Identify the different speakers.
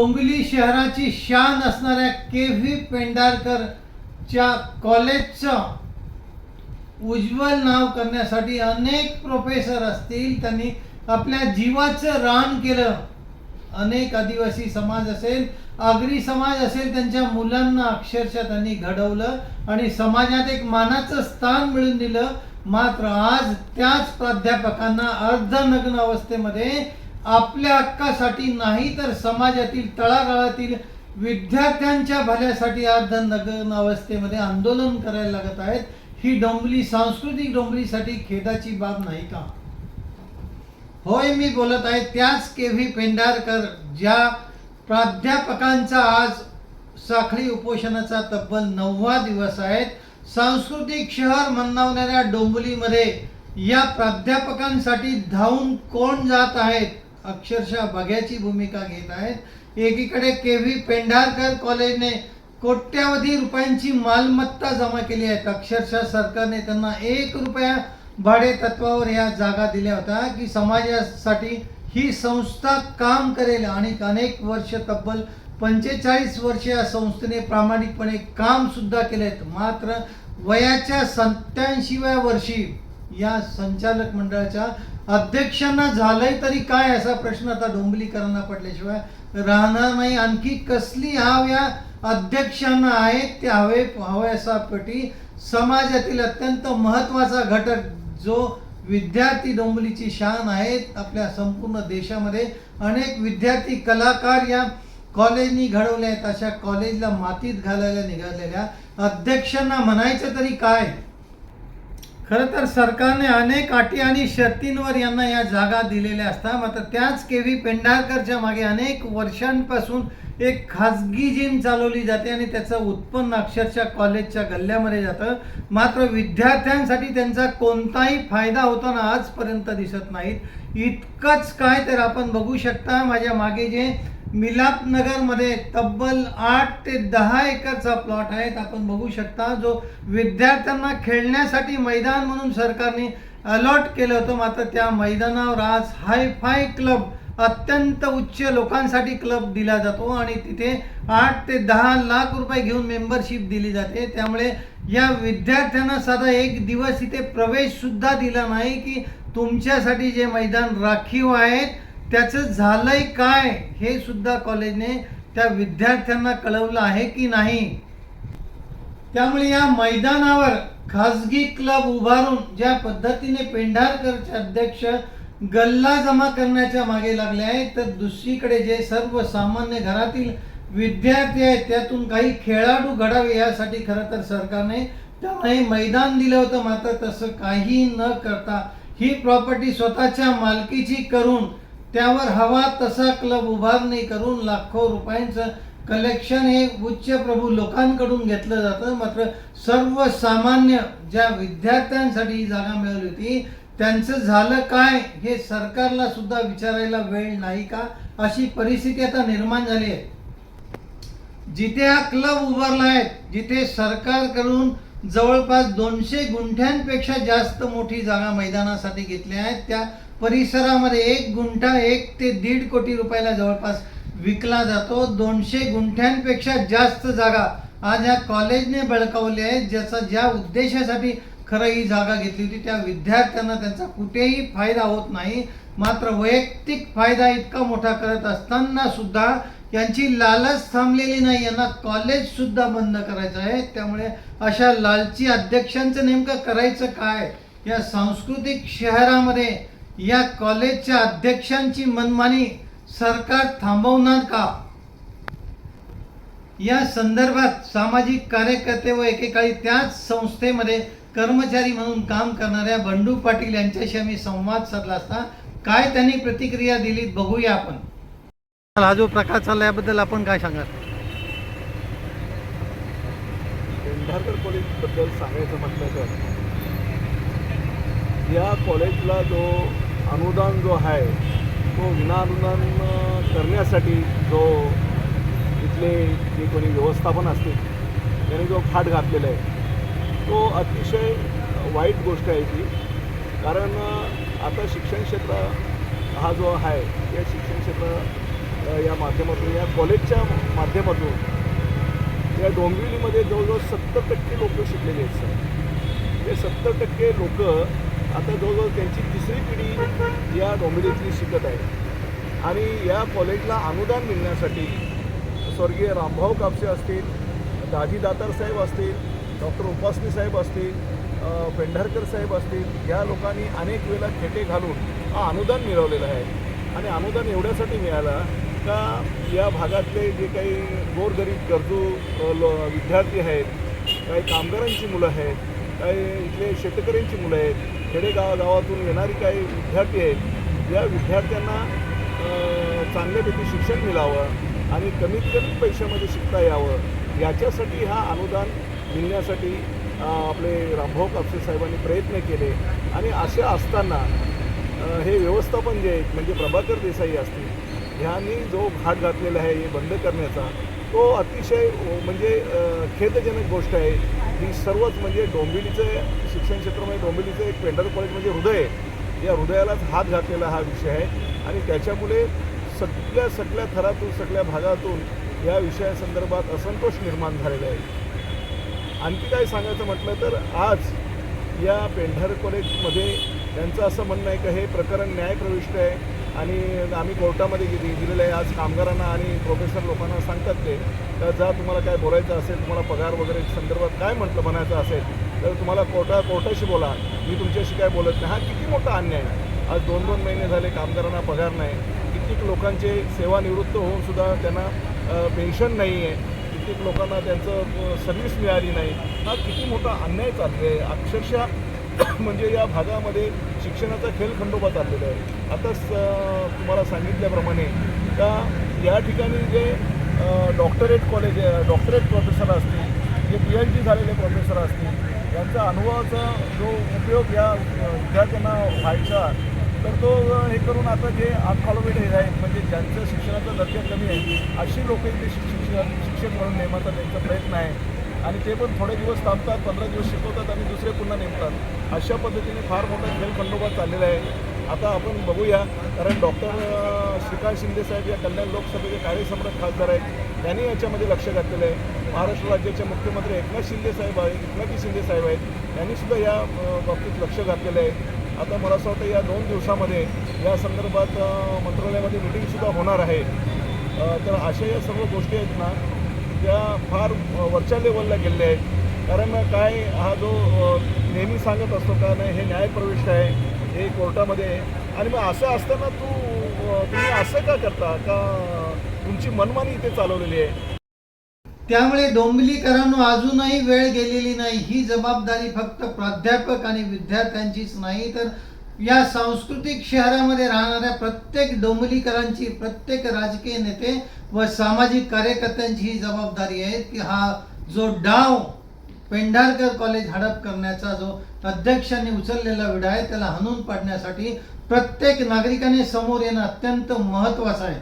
Speaker 1: डोंबिवली शहराची शान असणाऱ्या K V पेंढारकरच्या कॉलेजचं उज्ज्वल नाव करण्यासाठी अनेक प्रोफेसर असतील. त्यांनी आपल्या जीवाचं रान केलं. अनेक आदिवासी समाज असेल आगरी समाज असेल त्यांच्या मुलांना अक्षरशः त्यांनी घडवलं आणि समाजात एक मानाचं स्थान मिळून दिलं. मात्र आज त्याच प्राध्यापकांना अर्धनग्न अवस्थेमध्ये आपल्या हक्कासाठी नाही तर समाजातील तळागाळातील विद्यार्थ्यांच्या भल्यासाठी अर्धनग्न अवस्थेमध्ये आंदोलन करायला लागत आहेत. ही डोंबली सांस्कृतिक डोंबलीसाठी खेदाची बाब नाही का? होय मी बोलत आहे त्याच के व्ही पेंढारकर ज्या प्राध्यापकांचा आज साखळी उपोषणाचा तब्बल नववा दिवस आहेत सांस्कृतिक शहर म्हणणावणाऱ्या डोंबलीमध्ये या प्राध्यापकांसाठी धावून कोण जात आहेत? अक्षरशः बघ्याची भूमिका घेत आहेत. एकीकडे के व्ही पेंढारकर कॉलेजने कोट्यावधी रुपयांची मालमत्ता जमा केली आहे. अक्षरशः सरकारने त्यांना एक रुपया भाडे तत्वावर या जागा दिल्या होत्या की समाजासाठी ही संस्था काम करेल. आणि अनेक वर्ष तब्बल पंचेचाळीस वर्ष या संस्थेने प्रामाणिकपणे काम सुद्धा केले मात्र वयाच्या सत्याऐंशीव्या वर्षी या संचालक मंडळाच्या अध्यक्षांना झालंय तरी काय असा प्रश्न आता डोंबलीकरांना पडल्याशिवाय राहणार नाही. आणखी कसली हाव या अध्यक्षांना आहेत ते हवे हव्यासापटी समाजातील अत्यंत महत्त्वाचा घटक जो विद्यार्थी डोंबलीची शान आहेत आपल्या संपूर्ण देशामध्ये अनेक विद्यार्थी कलाकार या कॉलेजनी घडवले आहेत अशा कॉलेजला मातीत घालायला निघालेल्या अध्यक्षांना म्हणायचं तरी काय? खरं तर सरकारने अनेक अटी आणि शर्तींवर यांना या जागा दिलेल्या असतात. मात्र त्याच के व्ही पेंढारकरच्या मागे अनेक वर्षांपासून एक खाजगी जिम चालवली जाते आणि त्याचं उत्पन्न अक्षरशः कॉलेजच्या गल्ल्यामध्ये जातं. मात्र विद्यार्थ्यांसाठी त्यांचा कोणताही फायदा होताना आजपर्यंत दिसत नाहीत. इतकंच काय तर आपण बघू शकता. माझ्या मागे जे मिलापनगरमध्ये तब्बल आठ ते दहा एकरचा प्लॉट आहे. आपण बघू शकता जो विद्यार्थ्यांना खेळण्यासाठी मैदान म्हणून सरकारने अलॉट केलं होतं. मात्र त्या मैदानावर आज हायफाय क्लब अत्यंत उच्च लोकांसाठी क्लब दिला जातो आणि तिथे आठ ते दहा लाख रुपये घेऊन मेंबरशिप दिली जाते. त्यामुळे या विद्यार्थ्यांना साधा एक दिवस इथे प्रवेशसुद्धा दिला नाही की तुमच्यासाठी जे मैदान राखीव आहेत त्याचं झालंय काय हे सुद्धा कॉलेजने त्या विद्यार्थ्यांना कळवलं आहे की नाही? त्यामुळे या मैदानावर खासगी क्लब उभारून ज्या पद्धतीने पेंढारकरचे अध्यक्ष गल्ला जमा करण्याच्या मागे लागले आहेत तर दुसरीकडे जे सर्वसामान्य घरातील विद्यार्थी आहेत त्यातून काही खेळाडू घडावे यासाठी खरं तर सरकारने त्यांना हे मैदान दिलं होतं मात्र तसं काही न करता ही प्रॉपर्टी स्वतःच्या मालकीची करून त्यावर हवा तसा क्लब उभारणी करून लाखो रुपयांचं कलेक्शन हे उच्च प्रभू लोकांकडून घेतलं जातं. मात्र सर्वसामान्य ज्या विद्यार्थ्यांसाठी ही जागा मिळाली होती त्यांचं झालं काय हे सरकारला सुद्धा विचारायला वेळ नाही का? अशी परिस्थिती आता निर्माण झाली आहे. जिथे हा क्लब उभारला आहे जिथे सरकारकडून जवळपास दोनशे गुंठ्यांपेक्षा जास्त मोठी जागा मैदानासाठी घेतल्या आहेत त्या परिसरामध्ये एक गुंठा एक ते दीड कोटी रुपयाला जवळपास विकला जातो. दोनशे गुंठ्यांपेक्षा जास्त जागा आज या कॉलेजने बळकावली आहे. ज्याचा ज्या उद्देशासाठी खरं ही जागा घेतली होती त्या विद्यार्थ्यांना त्यांचा कुठेही फायदा होत नाही. मात्र वैयक्तिक फायदा इतका मोठा करत असताना सुद्धा यांची लालच थांबलेली नाही. यांना कॉलेज सुद्धा बंद करायचं आहे. त्यामुळे अशा लालची अध्यक्षांचं नेमकं करायचं काय? या सांस्कृतिक शहरामध्ये या कॉलेजच्या अध्यक्षांची मनमानी सरकार थांबवणार का? या संदर्भात सामाजिक कार्यकर्ते व एकेकाळी त्याच संस्थेमध्ये कर्मचारी म्हणून काम करणाऱ्या बंडू पाटील यांच्याशी आम्ही संवाद साधला असता काय त्यांनी प्रतिक्रिया दिली बघूया आपण. हा जो प्रकार चालला याबद्दल आपण काय सांगाल?
Speaker 2: पेंढारकर कॉलेजबद्दल सांगायचं म्हटलं तर या कॉलेजला जो अनुदान जो आहे तो विनाअनुदान करण्यासाठी जो इथले जे कोणी व्यवस्थापन असतील त्याने जो फाट घातलेला आहे तो अतिशय वाईट गोष्ट आहे ती. कारण आता शिक्षण क्षेत्र हा जो आहे या शिक्षण क्षेत्र या माध्यमातून या कॉलेजच्या माध्यमातून या डोंबिवलीमध्ये जवळजवळ सत्तर टक्के लोक शिकलेले आहेत सर. हे सत्तर टक्के लोक आता जवळजवळ त्यांची तिसरी पिढी या डोंबिवलीतली शिकत आहे. आणि या कॉलेजला अनुदान मिळण्यासाठी स्वर्गीय रामभाऊ कापसे असतील दाजी दातार साहेब असतील डॉक्टर उपासनी साहेब असतील पेंढारकर साहेब असतील या लोकांनी अनेक वेळेला खेटे घालून हा अनुदान मिळवलेलं आहे. आणि अनुदान एवढ्यासाठी मिळालं का या भागातले जे काही गोरगरीब गरजू विद्यार्थी आहेत काही कामगारांची मुलं आहेत काही इथले शेतकऱ्यांची मुलं आहेत खेडेगाव गावातून येणारी काही विद्यार्थी आहेत या विद्यार्थ्यांना चांगल्यापैकी शिक्षण मिळावं आणि कमीत कमी पैशामध्ये शिकता यावं याच्यासाठी हा अनुदान मिळण्यासाठी आपले रामभाऊ कापसे साहेबांनी प्रयत्न केले. आणि असे असताना हे व्यवस्थापन जे आहे म्हणजे प्रभाकर देसाई असतील ह्यांनी जो घाट घातलेला आहे हे बंद करण्याचा तो अतिशय म्हणजे खेदजनक गोष्ट आहे. ही सर्वच म्हणजे डोंबिवलीचं शिक्षण क्षेत्रामध्ये म्हणजे डोंबिवलीचं एक पेंडल कॉलेज म्हणजे हृदय. आहे या हृदयालाच हात घातलेला हा विषय आहे. आणि त्याच्यामुळे सगळ्या सगळ्या थरातून सगळ्या भागातून या विषयासंदर्भात असंतोष निर्माण झालेला आहे. आणखी काय सांगायचं म्हटलं तर आज या पेंढार कॉलेजमध्ये त्यांचं असं म्हणणं आहे की हे प्रकरण न्यायप्रविष्ट आहे. आणि आम्ही कोर्टामध्ये दि दिलेलं आहे. आज कामगारांना आणि प्रोफेसर लोकांना सांगतात ते. तर जा तुम्हाला काय बोलायचं असेल तुम्हाला पगार वगैरे संदर्भात काय म्हटलं म्हणायचं असेल तर तुम्हाला कोर्टा कोर्टाशी बोला. मी तुमच्याशी काय बोलत नाही. हा किती मोठा अन्याय आहे. आज दोन दोन महिने झाले कामगारांना पगार नाही. कित्येक लोकांचे सेवानिवृत्त होऊन सुद्धा त्यांना पेन्शन नाही आहे. कित्येक लोकांना त्यांचं सर्व्हिस मिळाली नाही. हा किती मोठा अन्याय चालू आहे. अक्षरशः म्हणजे या भागामध्ये शिक्षणाचा खेळ खंडोबा चाललेला आहे. आताच तुम्हाला सांगितल्याप्रमाणे का या ठिकाणी जे डॉक्टरेट कॉलेज डॉक्टरेट प्रोफेसर असतील जे पी एच डी झालेले प्रोफेसर असतील यांचा अनुभवाचा जो उपयोग या विद्यार्थ्यांना व्हायचा तर तो हे करून आता जे अनकॉलोमेटेड आहेत म्हणजे ज्यांचं शिक्षणाचा दर्जा कमी आहे अशी लोक इथे शिक्षक शिक्षक म्हणून नेमाचा त्यांचा प्रयत्न आहे. आणि ते पण थोडे दिवस थांबतात पंधरा दिवस शिकवतात आणि दुसरे पुन्हा नेमतात. अशा पद्धतीने फार मोठा खेळ खंडोबा चाललेला आहे. आता आपण बघूया कारण डॉक्टर श्रीकांत शिंदे साहेब या कल्याण लोकसभेचे कार्यसम्राट खासदार आहेत. त्यांनी याच्यामध्ये लक्ष घातलेलं आहे. महाराष्ट्र राज्याचे मुख्यमंत्री एकनाथ शिंदे साहेब आहेत एकनाथजी शिंदे साहेब आहेत. त्यांनी सुद्धा या बाबतीत लक्ष घातलेलं आहे. आता मला असं वाटतं या दोन दिवसामध्ये या संदर्भात मंत्रालयामध्ये मिटिंगसुद्धा होणार आहे. तर अशा या सर्व गोष्टी आहेत ना त्या फार वरच्या लेवलला गेलेल्या आहेत. कारण काय हा जो नेहमी सांगत असतो का नाही हे न्यायप्रविष्ट आहे हे कोर्टामध्ये आणि मग असं असताना तू तुम्ही असं का करता? का तुमची मनमानी इथे चालवलेली आहे?
Speaker 1: त्यामुळे डोंबिलीकरांनो अजूनही वेळ गेलेली नाही. ही जबाबदारी फक्त प्राध्यापक आणि विद्यार्थ्यांचीच नाही तर या सांस्कृतिक शहरामध्ये राहणाऱ्या प्रत्येक डोंबलीकरांची प्रत्येक राजकीय नेते व सामाजिक कार्यकर्त्यांची ही जबाबदारी आहे की हा जो डाव पेंढारकर कॉलेज हडप करण्याचा जो अध्यक्षांनी उचललेला विडा आहे त्याला हाणून पाडण्यासाठी प्रत्येक नागरिकाने समोर येणं अत्यंत महत्त्वाचं आहे.